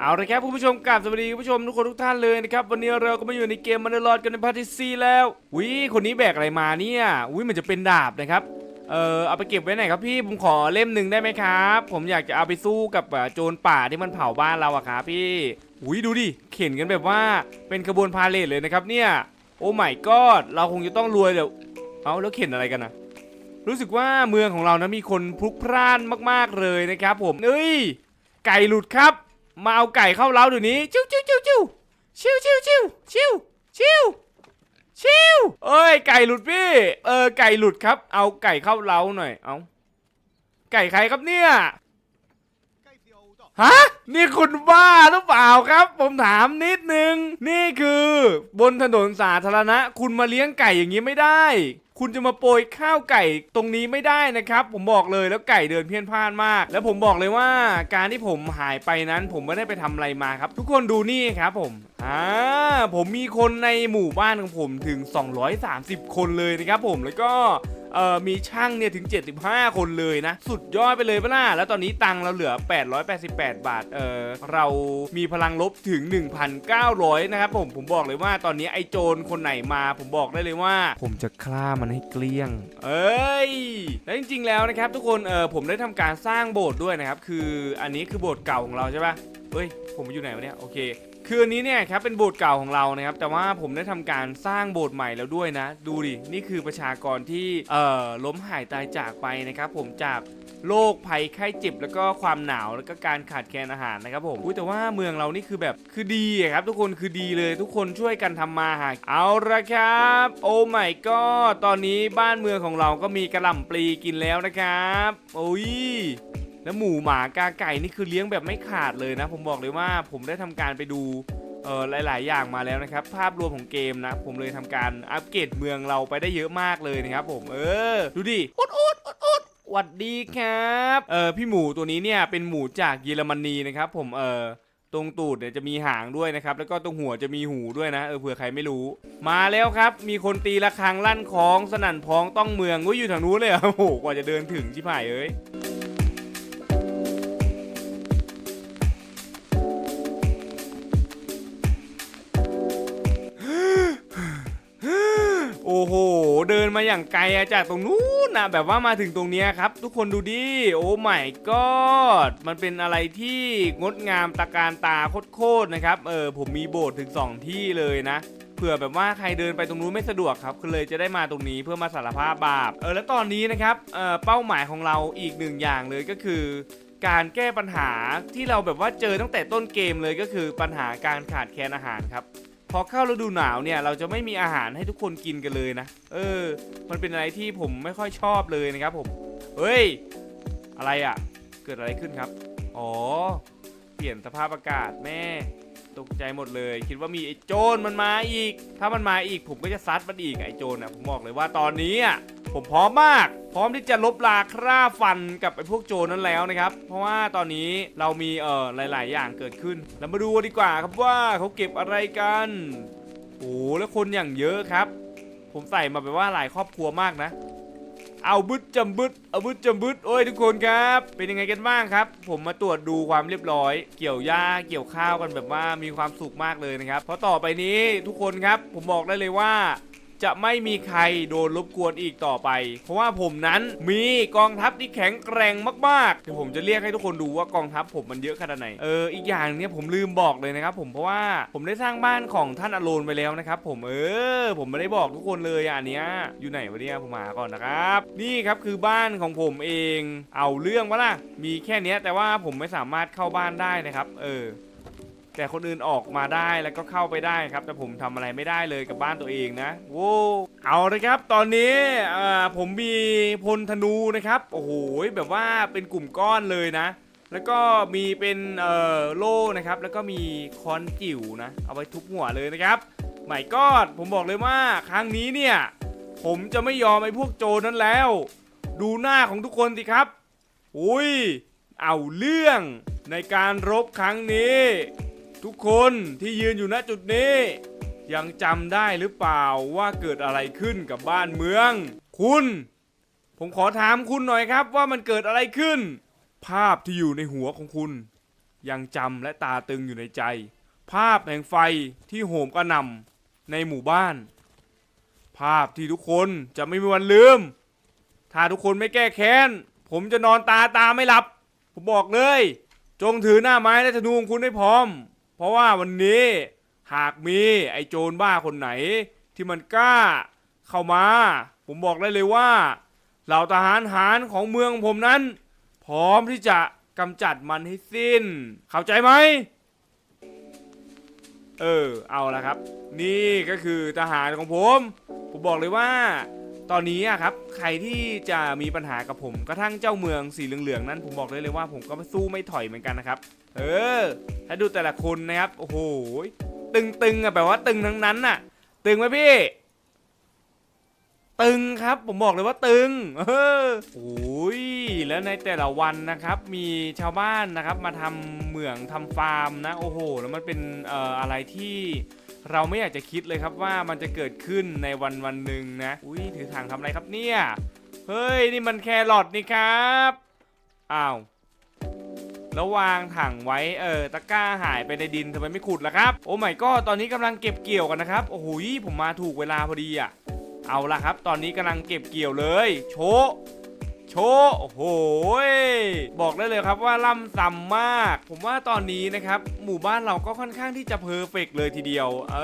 เอาละครับคุณผู้ชมกราบสวัสดีคุณผู้ชมทุกคนทุกท่านเลยนะครับวันนี้เราก็มาอยู่ในเกมมันเดอร์ลอดกันในพาร์ทที่สี่แล้ววิคนนี้แบกอะไรมาเนี่ยวิมันจะเป็นดาบนะครับเออเอาไปเก็บไว้ไหนครับพี่ผมขอเล่มหนึ่งได้ไหมครับ ผมอยากจะเอาไปสู้กับโจรป่าที่มันเผาบ้านเราอะครับพี่วิดูดิเข็นกันแบบว่าเป็นขบวนพาเลทเลยนะครับเนี่ยโอ้ไม่กอดเราคงจะต้องรวยเดี๋ยวเอาแล้วเข็นอะไรกันนะรู้สึกว่าเมืองของเรานะมีคนพลุกพล่านมาก ๆเลยนะครับผมเอ้ยไก่หลุดครับ มาเอาไก่เข้าเล้าเดี๋ยวนี้ชิวชิวชิวชิวชิวชิวชิวชิวชิวชิวเอ้ยไก่หลุดพี่ เออไก่หลุดครับ เอาไก่เข้าเล้าหน่อย เอาไก่ใครครับเนี่ยฮะนี่คุณบ้าหรือเปล่าครับ ผมถามนิดนึง นี่คือบนถนนสาธารณะ คุณมาเลี้ยงไก่อย่างนี้ไม่ได้ คุณจะมาโปรยข้าวไก่ตรงนี้ไม่ได้นะครับ ผมบอกเลยแล้วไก่เดินเพี้ยนพลาดมาก แล้วผมบอกเลยว่าการที่ผมหายไปนั้น ผมไม่ได้ไปทำอะไรมาครับ ทุกคนดูนี่ครับผมอ่าผมมีคนในหมู่บ้านของผมถึง 230 คนเลยนะครับผมแล้วก็ เอ่อมีช่างเนี่ยถึง 75 คนเลยนะ สุดยอดไปเลยปะล่ะแล้วตอนนี้ตังค์เราเหลือ 888 บาทเออเรามีพลังลบถึง 1,900 นะครับผมผมบอกเลยว่าตอนนี้ไอ้โจรคนไหนมา ผมบอกได้เลยว่า ผมจะฆ่ามันให้เกลี้ยง เอ้ยแล้วจริง ๆ แล้วนะครับ ทุกคนเออผมได้ทำการสร้างโบสถ์ด้วยนะครับ คืออันนี้คือโบสถ์เก่าของเราใช่ปะเฮ้ย ผมอยู่ไหนวะเนี่ย โอเค คืออันนี้เนี่ยครับเป็นโบสถ์เก่าของเรานะครับ แต่ว่าผมได้ทำการสร้างโบสถ์ใหม่แล้วด้วยนะ ดูดิ นี่คือประชากรที่เอ่อล้มหายตายจากไปนะครับ ผมจากโรคภัยไข้เจ็บแล้วก็ความหนาวแล้วก็การขาดแคลนอาหารนะครับผมอุ๊ยแต่ว่าเมืองเรานี่คือแบบคือดีครับ ทุกคนคือดีเลยทุกคนช่วยกันทำมาหาเอาละครับ โอ้ไม่ก็ตอนนี้บ้านเมืองของเราก็มีกระหล่ำปลีกินแล้วนะครับโอ้ย แล้วหมูหมากาไก่นี่คือเลี้ยงแบบไม่ขาดเลยนะ ผมบอกเลยว่าผมได้ทำการไปดูเออหลาย ๆ อย่างมาแล้วนะครับ ภาพรวมของเกมนะ ผมเลยทำการอัปเกรดเมืองเราไปได้เยอะมากเลยนะครับผมเออ ดูดิอุดอุดอุดอุดหวัดดีครับ เออพี่หมูตัวนี้เนี่ยเป็นหมูจากเยอรมนีนะครับผมเออตรงตูดเนี่ยจะมีหางด้วยนะครับ แล้วก็ตรงหัวจะมีหูด้วยนะเออเผื่อใครไม่รู้ มาแล้วครับ มีคนตีระฆังลั่นคล้องสนั่นพ้องต้องเมืองอุ้ยอยู่ทางนู้นเลยเหรอโอ้โหกว่าจะเดินถึงชิบหายเอ้ย อย่างไกลอะจากตรงนู้นนะแบบว่ามาถึงตรงนี้ครับ ทุกคนดูดิโอ้ไม่กอดมันเป็นอะไรที่งดงามตะการตาโคตรๆนะครับเออผมมีโบสถ์ถึง 2 ที่เลยนะเผื่อแบบว่าใครเดินไปตรงนู้นไม่สะดวกครับก็เลยจะได้มาตรงนี้เพื่อมาสารภาพบาปเออแล้วตอนนี้นะครับเออเป้าหมายของเราอีกหนึ่งอย่างเลยก็คือ การแก้ปัญหาที่เราแบบว่าเจอตั้งแต่ต้นเกมเลยก็คือปัญหาการขาดแคลนอาหารครับ พอเข้าฤดูหนาวเนี่ยเราจะไม่มีอาหารให้ทุกคนกินกันเลยนะ เออ มันเป็นอะไรที่ผมไม่ค่อยชอบเลยนะครับผม เฮ้ย อะไรอะ่ะ เกิดอะไรขึ้นครับ อ๋อ เปลี่ยนสภาพอากาศแม่ ตกใจหมดเลย คิดว่ามีไอ้โจรมันมาอีก ถ้ามันมาอีกผมก็จะซัดมันอีกไอ้โจรนะผมบอกเลยว่าตอนนี้อะ ผมพร้อมมาก พร้อมที่จะลบลาคร่าฟันกับไอ้พวกโจรนั้นแล้วนะครับ เพราะว่าตอนนี้เรามีเอ่อหลาย ๆ อย่างเกิดขึ้น เรามาดูดีกว่าครับว่าเขาเก็บอะไรกันโอ้แล้วคนอย่างเยอะครับ ผมใส่มาแบบว่าหลายครอบครัวมากนะเอาบึดจำบึดเอาบึดจำบึดโอ้ยทุกคนครับ เป็นยังไงกันบ้างครับ ผมมาตรวจดูความเรียบร้อย เกี่ยวหญ้าเกี่ยวข้าวกันแบบว่ามีความสุขมากเลยนะครับ เพราะต่อไปนี้ทุกคนครับ ผมบอกได้เลยว่า จะไม่มีใครโดนรบกวนอีกต่อไป เพราะว่าผมนั้นมีกองทัพที่แข็งแกร่งมากๆ เดี๋ยวผมจะเรียกให้ทุกคนดูว่ากองทัพผมมันเยอะขนาดไหน เออ อีกอย่างเนี้ยผมลืมบอกเลยนะครับผม เพราะว่าผมได้สร้างบ้านของท่านอโลนไปแล้วนะครับผม เออ ผมไม่ได้บอกทุกคนเลยอันเนี้ย อยู่ไหนวะเนี่ยผมหาก่อนนะครับ นี่ครับคือบ้านของผมเอง เอาเรื่องวะล่ะ มีแค่เนี้ยแต่ว่าผมไม่สามารถเข้าบ้านได้นะครับ เออ แต่คนอื่นออกมาได้แล้วก็เข้าไปได้ครับ แต่ผมทำอะไรไม่ได้เลยกับบ้านตัวเองนะโว้เอาเลยครับ ตอนนี้ผมมีพลธนูนะครับ โอ้โหแบบว่าเป็นกลุ่มก้อนเลยนะ แล้วก็มีเป็นเอ่อโล่นะครับ แล้วก็มีคอนจิ๋วนะ เอาไว้ทุบหัวเลยนะครับหมายกอดผมบอกเลยว่าครั้งนี้เนี่ย ผมจะไม่ยอมไอ้พวกโจรนั้นแล้ว ดูหน้าของทุกคนสิครับ อุ้ยเอาเรื่องในการรบครั้งนี้ ทุกคนที่ยืนอยู่ณจุดนี้ ยังจำได้หรือเปล่าว่าเกิดอะไรขึ้นกับบ้านเมือง คุณ ผมขอถามคุณหน่อยครับว่ามันเกิดอะไรขึ้น ภาพที่อยู่ในหัวของคุณ ยังจำและตาตึงอยู่ในใจ ภาพแห่งไฟที่โหมกระหน่ำในหมู่บ้าน ภาพที่ทุกคนจะไม่มีวันลืม ถ้าทุกคนไม่แก้แค้น ผมจะนอนตาตาไม่หลับ ผมบอกเลย จงถือหน้าไม้และธนูของคุณให้พร้อม เพราะว่าวันนี้หากมีไอ้โจรบ้าคนไหน ที่มันกล้าเข้ามา ผมบอกได้เลยว่าเหล่าทหารหารของเมืองผมนั้น พร้อมที่จะกำจัดมันให้สิ้น เข้าใจไหม เออ เอาละครับ นี่ก็คือทหารของผม ผมบอกเลยว่า ตอนนี้อะครับ ใครที่จะมีปัญหากับผมกระทั่งเจ้าเมืองสีเหลืองๆนั้น ผมบอกเลยเลยว่าผมก็สู้ไม่ถอยเหมือนกันนะครับ เออ ถ้าดูแต่ละคนนะครับ โอ้โห ตึงๆอะแบบว่าตึงทั้งนั้นน่ะ ตึงไหมพี่ ตึงครับ ผมบอกเลยว่าตึง เออโอ้ย แล้วในแต่ละวันนะครับ มีชาวบ้านนะครับ มาทำเหมืองทำฟาร์มนะ โอ้โห แล้วมันเป็นเอ่ออะไรที่เราไม่อยากจะคิดเลยครับว่ามันจะเกิดขึ้นในวันวันหนึ่งนะ อุ้ยถือถังทำอะไรครับเนี่ย เฮ้ย นี่มันแครอทนี่ครับ อ้าว แล้ววางถังไว้เออตะกร้าหายไปในดินทำไมไม่ขุดล่ะครับ โอ้ไม่ก็ตอนนี้กำลังเก็บเกี่ยวกันนะครับโอ้โหผมมาถูกเวลาพอดีอะเอาละครับ ตอนนี้กำลังเก็บเกี่ยวเลย โช โชโอ้โหยบอกได้เลยครับว่าล่ำซ้ำมาก ผมว่าตอนนี้นะครับหมู่บ้านเราก็ค่อนข้างที่จะเพอร์เฟกต์เลยทีเดียว เอ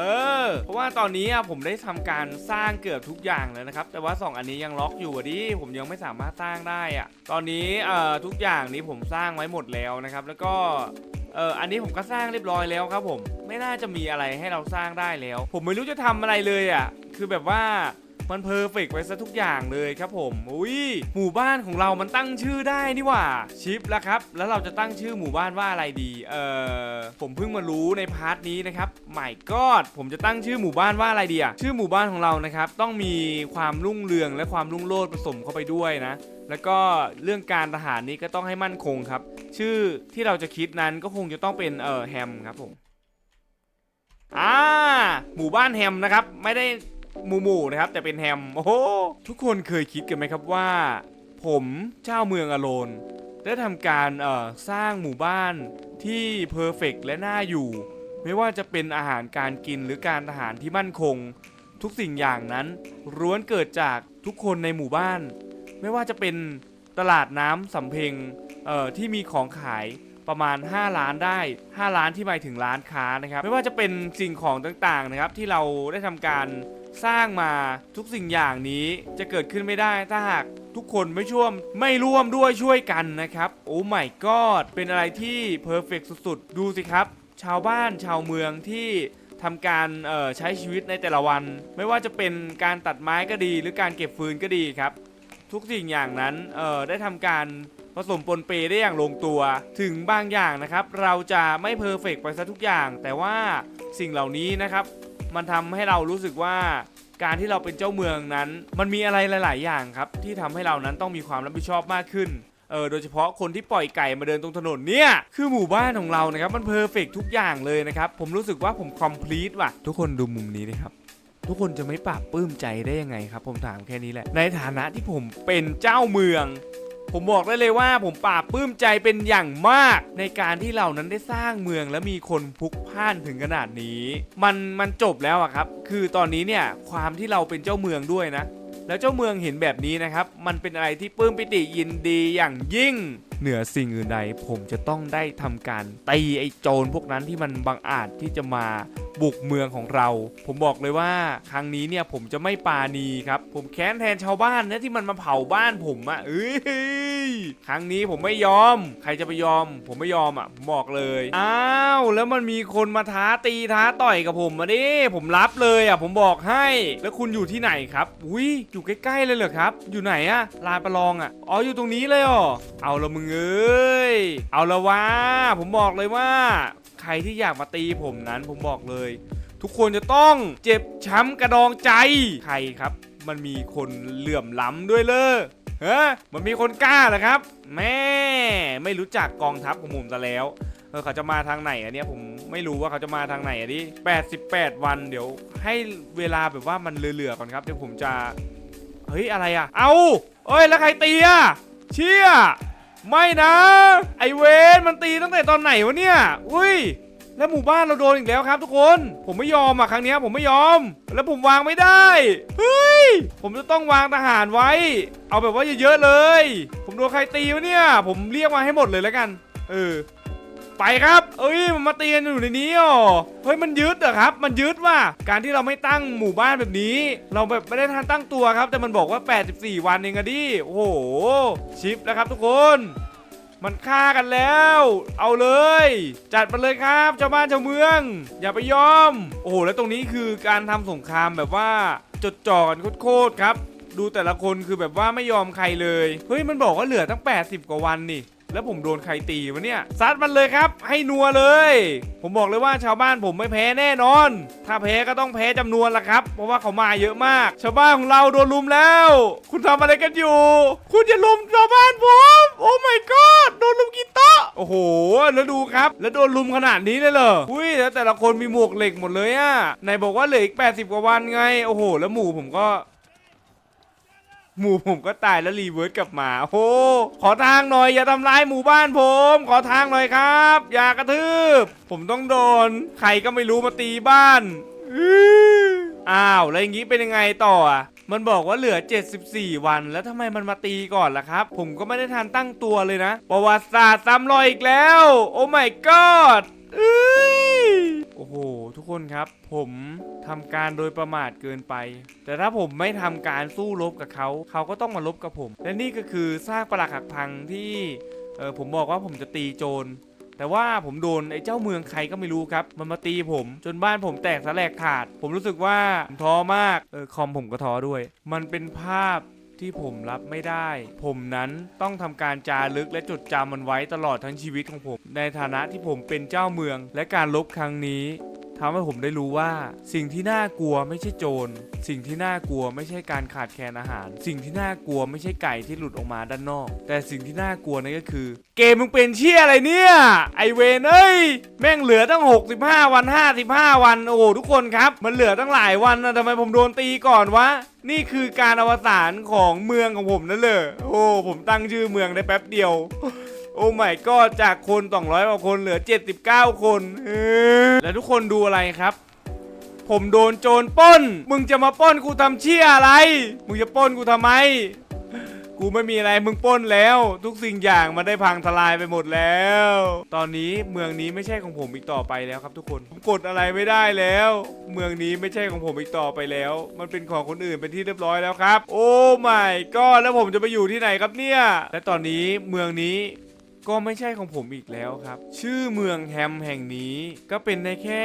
อ เพราะว่าตอนนี้ผมได้ทำการสร้างเกือบทุกอย่างแล้วนะครับ แต่ว่า 2 อันนี้ยังล็อกอยู่อะดิผมยังไม่สามารถสร้างได้อะตอนนี้เอ่อทุกอย่างนี้ผมสร้างไว้หมดแล้วนะครับ แล้วก็เอออันนี้ผมก็สร้างเรียบร้อยแล้วครับผม ไม่น่าจะมีอะไรให้เราสร้างได้แล้ว ผมไม่รู้จะทำอะไรเลยอะ คือแบบว่า มันเพอร์เฟกต์ไปซะทุกอย่างเลยครับผมอุ้ยหมู่บ้านของเรามันตั้งชื่อได้นี่หว่าชิปแล้วครับ แล้วเราจะตั้งชื่อหมู่บ้านว่าอะไรดีเอ่อผมเพิ่งมารู้ในพาร์ทนี้นะครับใหม่กอดผมจะตั้งชื่อหมู่บ้านว่าอะไรดีอะชื่อหมู่บ้านของเรานะครับต้องมีความรุ่งเรืองและความรุ่งโรจน์ผสมเข้าไปด้วยนะแล้วก็เรื่องการทหารนี้ก็ต้องให้มั่นคงครับ ชื่อที่เราจะคิดนั้นก็คงจะต้องเป็นเอ่อแฮมครับผมอ่าหมู่บ้านแฮมนะครับ ไม่ได้ หมู่หมู่นะครับ แต่เป็นแฮมโอ้โหทุกคนเคยคิดกันไหมครับว่า ผมเจ้าเมืองอโลนได้ทำการเอ่อสร้างหมู่บ้านที่เพอร์เฟกและน่าอยู่ ไม่ว่าจะเป็นอาหารการกินหรือการอาหารที่มั่นคง ทุกสิ่งอย่างนั้นล้วนเกิดจากทุกคนในหมู่บ้าน ไม่ว่าจะเป็นตลาดน้ำสำเพ็งเอ่อที่มีของขายประมาณ 5 ล้านได้ 5 ล้านที่หมายถึงร้านค้านะครับ ไม่ว่าจะเป็นสิ่งของต่างๆนะครับ ที่เราได้ทำการ สร้างมาทุกสิ่งอย่างนี้จะเกิดขึ้นไม่ได้ถ้าหากทุกคนไม่ช่วมไม่ร่วมด้วยช่วยกันนะครับ โอ้ไม่กอดเป็นอะไรที่เพอร์เฟกสุดๆ ดูสิครับ ชาวบ้านชาวเมืองที่ทำการใช้ชีวิตในแต่ละวัน ไม่ว่าจะเป็นการตัดไม้ก็ดี หรือการเก็บฟืนก็ดีครับ ทุกสิ่งอย่างนั้นได้ทำการผสมปนเปได้อย่างลงตัว ถึงบางอย่างนะครับ เราจะไม่เพอร์เฟกไปซะทุกอย่าง แต่ว่าสิ่งเหล่านี้นะครับ มันทำให้เรารู้สึกว่าการที่เราเป็นเจ้าเมืองนั้น มันมีอะไรหลาย ๆ อย่างครับ ที่ทำให้เรานั้นต้องมีความรับผิดชอบมากขึ้นเออโดยเฉพาะคนที่ปล่อยไก่มาเดินตรงถนนเนี่ย คือหมู่บ้านของเรานะครับ มันเพอร์เฟกทุกอย่างเลยนะครับ ผมรู้สึกว่าผมคอมพลีทว่ะ ทุกคนดูมุมนี้นะครับ ทุกคนจะไม่ปราบปลื้มใจได้ยังไงครับ ผมถามแค่นี้แหละ ในฐานะที่ผมเป็นเจ้าเมือง ผมบอกได้เลยว่าผมปราบปลื้มใจเป็นอย่างมาก ในการที่เรานั้นได้สร้างเมืองและมีคนพลุกพล่านถึงขนาดนี้ มันมันจบแล้วอะครับ คือตอนนี้เนี่ยความที่เราเป็นเจ้าเมืองด้วยนะ แล้วเจ้าเมืองเห็นแบบนี้นะครับ มันเป็นอะไรที่ปลื้มปิติยินดีอย่างยิ่ง เหนือสิ่งอื่นใดผมจะต้องได้ทำการตีไอ้โจรพวกนั้นที่มันบังอาจที่จะมาบุกเมืองของเรา ผมบอกเลยว่าครั้งนี้เนี่ยผมจะไม่ปาณีครับ ผมแค้นแทนชาวบ้านนะที่มันมาเผาบ้านผมอะ่ะเอ้ยครั้งนี้ผมไม่ยอม ใครจะไปยอม ผมไม่ยอมอะ่ะผมบอกเลยอ้าวแล้วมันมีคนมาท้าตีท้าต่อยกับผมมาดิผมรับเลยอะ่ะผมบอกให้ แล้วคุณอยู่ที่ไหนครับอุ้ยอยู่ใกล้ๆเลยเหรอครับ อยู่ไหนอะลานประลองอะอ๋ออยู่ตรงนี้เลยเหรอเอาละมึงเอ้ย เอาละวะ ผมบอกเลยว่า ใครที่อยากมาตีผมนั้นผมบอกเลย ทุกคนจะต้องเจ็บช้ำกระดองใจ ใครครับ มันมีคนเหลื่อมล้ำด้วยเลยเฮ้มันมีคนกล้าเหรอครับ แม่ไม่รู้จักกองทัพของผมซะแล้วเออเขาจะมาทางไหนอันเนี้ยผมไม่รู้ว่าเขาจะมาทางไหนอันนี้88 วันเดี๋ยว ให้เวลาแบบว่ามันเหลือๆก่อนครับเดี๋ยวผมจะ เฮ้ยอะไรอะ เอาเอ้ยแล้วใครตีอะเชี่ย ไม่นะ ไอเวนมันตีตั้งแต่ตอนไหนวะเนี่ย อุ้ย แล้วหมู่บ้านเราโดนอีกแล้วครับทุกคน ผมไม่ยอมอะครั้งนี้ผมไม่ยอม แล้วผมวางไม่ได้ เฮ้ย ผมจะต้องวางทหารไว้ เอาแบบว่าเยอะๆเลย ผมโดนใครตีวะเนี่ย ผมเรียกมาให้หมดเลยแล้วกัน เออ ไปครับเอ้ยมันมาตีกันอยู่ในนี้อ๋อเฮ้ยมันยึดเหรอครับ มันยึดว่ะการที่เราไม่ตั้งหมู่บ้านแบบนี้ เราแบบไม่ได้ทันตั้งตัวครับ แต่มันบอกว่า 84 วันเองอะดิโอ้โหชิปแล้วครับทุกคน มันฆ่ากันแล้ว เอาเลย จัดมาเลยครับชาวบ้านชาวเมือง อย่าไปยอม โอ้โหแล้วตรงนี้คือการทำสงครามแบบว่าจดจ่อกันโคตรครับ ดูแต่ละคนคือแบบว่าไม่ยอมใครเลยเฮ้ยมันบอกว่าเหลือตั้ง 80 กว่าวันนี่ แล้วผมโดนใครตีวะเนี่ยซัดมันเลยครับ ให้นัวเลย ผมบอกเลยว่าชาวบ้านผมไม่แพ้แน่นอน ถ้าแพ้ก็ต้องแพ้จำนวนละครับ เพราะว่าเขามาเยอะมาก ชาวบ้านของเราโดนลุมแล้ว คุณทำอะไรกันอยู่ คุณอย่าลุมชาวบ้านผม โอ้ my god โดนลุมกีโต๊ะโอ้โห แล้วดูครับ แล้วโดนลุมขนาดนี้เลยเหรอ อุ้ยแล้วแต่ละคนมีหมวกเหล็กหมดเลยอะไหนบอกว่าเหลืออีก80 กว่าวันไง โอ้โห แล้วหมู่ผมก็ หมู่ผมก็ตายแล้วรีเวิร์สกลับมาโอ้ขอทางหน่อยอย่าทำร้ายหมู่บ้านผม ขอทางหน่อยครับ อย่ากระทืบ ผมต้องโดน ใครก็ไม่รู้มาตีบ้านอ้าวแล้วอย่างนี้เป็นยังไงต่ออะมันบอกว่าเหลือ 74 วัน แล้วทำไมมันมาตีก่อนล่ะครับ ผมก็ไม่ได้ทันตั้งตัวเลยนะ ประวัติศาสตร์ซ้ำรอยอีกแล้ว โอ้ my god เอ้ย โอ้โห ทุกคนครับ ผมทำการโดยประมาทเกินไป แต่ถ้าผมไม่ทำการสู้รบกับเขา เขาก็ต้องมาลบกับผม และนี่ก็คือซากปรักหักพังที่เออผมบอกว่าผมจะตีโจรแต่ว่าผมโดนไอ้เจ้าเมืองใครก็ไม่รู้ครับ มันมาตีผมจนบ้านผมแตกสลายขาด ผมรู้สึกว่าผมท้อมากเออคอมผมก็ท้อด้วย มันเป็นภาพ ที่ผมรับไม่ได้ ผมนั้นต้องทำการจารึกและจดจำมันไว้ตลอดทั้งชีวิตของผม ในฐานะที่ผมเป็นเจ้าเมือง และการลบครั้งนี้ทำให้ผมได้รู้ว่า สิ่งที่น่ากลัวไม่ใช่โจร สิ่งที่น่ากลัวไม่ใช่การขาดแคลนอาหาร สิ่งที่น่ากลัวไม่ใช่ไก่ที่หลุดออกมาด้านนอก แต่สิ่งที่น่ากลัวนั่นก็คือ เกมมึงเป็นเชี่ยอะไรเนี่ย ไอเวนเอ้ย แม่งเหลือตั้ง 65 วัน 55 วัน โอ้โหทุกคนครับ มันเหลือตั้งหลายวันนะทำไมผมโดนตีก่อนวะ นี่คือการอวสานของเมืองของผมนั่นเลยโอ้ผมตั้งชื่อเมืองได้แป๊บเดียว โอ้ไม่ก็จากคน 200กว่าคนเหลือ 79 คนเออแล้วทุกคนดูอะไรครับ ผมโดนโจรป้น มึงจะมาป้นกูทำเชี่ยอะไร มึงจะป้นกูทำไม กูไม่มีอะไรมึงปล้นแล้ว ทุกสิ่งอย่างมันได้พังทลายไปหมดแล้ว ตอนนี้เมืองนี้ไม่ใช่ของผมอีกต่อไปแล้วครับ ทุกคนผมกดอะไรไม่ได้แล้ว เมืองนี้ไม่ใช่ของผมอีกต่อไปแล้ว มันเป็นของคนอื่นเป็นที่เรียบร้อยแล้วครับ โอ้ไม่ก็แล้วผมจะไปอยู่ที่ไหนครับเนี่ยและตอนนี้เมืองนี้ ก็ไม่ใช่ของผมอีกแล้วครับ ชื่อเมืองแฮมแห่งนี้ก็เป็นได้แค่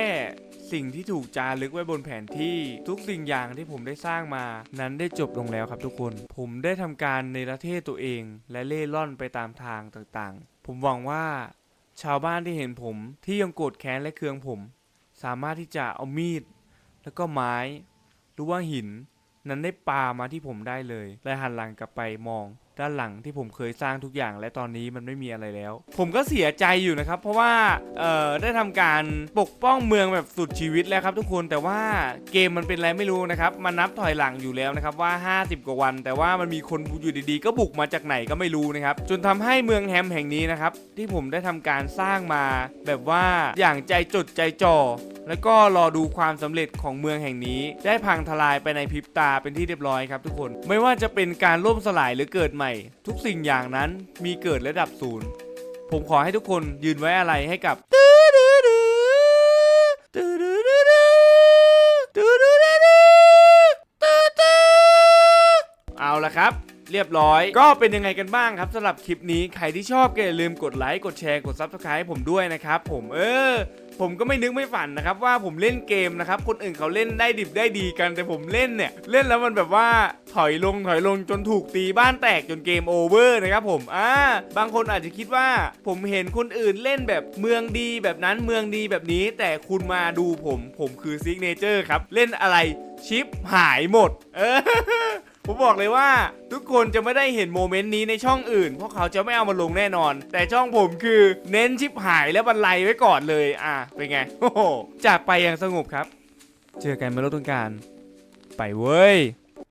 สิ่งที่ถูกจารึกไว้บนแผนที่ทุกสิ่งอย่างที่ผมได้สร้างมา นั้นได้จบลงแล้วครับทุกคน ผมได้ทำการในประเทศตัวเอง และเล่ร่อนไปตามทางต่างๆ ผมหวังว่า ชาวบ้านที่เห็นผมที่ยังโกรธแค้นและเคืองผม สามารถที่จะเอามีด แล้วก็ไม้ หรือว่าหิน นั้นได้ปามาที่ผมได้เลย และหันหลังกลับไปมอง ด้านหลังที่ผมเคยสร้างทุกอย่าง และตอนนี้มันไม่มีอะไรแล้ว ผมก็เสียใจอยู่นะครับ เพราะว่าเอ่อได้ทำการปกป้องเมืองแบบสุดชีวิตแล้วครับทุกคนแต่ว่าเกมมันเป็นอะไรไม่รู้นะครับมันนับถอยหลังอยู่แล้วนะครับว่า 50 กว่าวัน แต่ว่ามันมีคนอยู่ดีๆ ก็บุกมาจากไหนก็ไม่รู้นะครับจนทำให้เมืองแฮมแห่งนี้นะครับที่ผมได้ทำการสร้างมาแบบว่าอย่างใจจดใจจ่อแล้วก็รอดูความสำเร็จของเมืองแห่งนี้ ได้พังทลายไปในพริบตาเป็นที่เรียบร้อยครับทุกคน ไม่ว่าจะเป็นการล่มสลายหรือเกิดใหม่ทุกสิ่งอย่างนั้นมีเกิดและดับสูญผมขอให้ทุกคนยืนไว้อะไรให้กับเอาละครับ เรียบร้อย ก็เป็นยังไงกันบ้างครับสำหรับคลิปนี้ใครที่ชอบก็อย่าลืมกดไลค์กดแชร์กด Subscribe ให้ผมด้วยนะครับ ผมเออ ผมก็ไม่นึกไม่ฝันนะครับว่าผมเล่นเกมนะครับคนอื่นเขาเล่นได้ดิบได้ดีกัน แต่ผมเล่นเนี่ยเล่นแล้วมันแบบว่าถอยลงถอยลงจนถูกตีบ้านแตกจนเกมโอเวอร์นะครับผมอ่าบางคนอาจจะคิดว่าผมเห็นคนอื่นเล่นแบบเมืองดีแบบนั้นเมืองดีแบบนี้ แต่คุณมาดูผมผมคือซิกเนเจอร์ครับ เล่นอะไรชิปหายหมด เออ ผมบอกเลยว่า ทุกคนจะไม่ได้เห็นโมเมนต์นี้ในช่องอื่น เพราะเขาจะไม่เอามาลงแน่นอน แต่ช่องผมคือเน้นชิปหายและบรรลัยไว้ก่อนเลย อะ เป็นไง โอ้โหจากไปอย่างสงบครับ เจอกันเมื่อรถต้นการ ไปเว้ย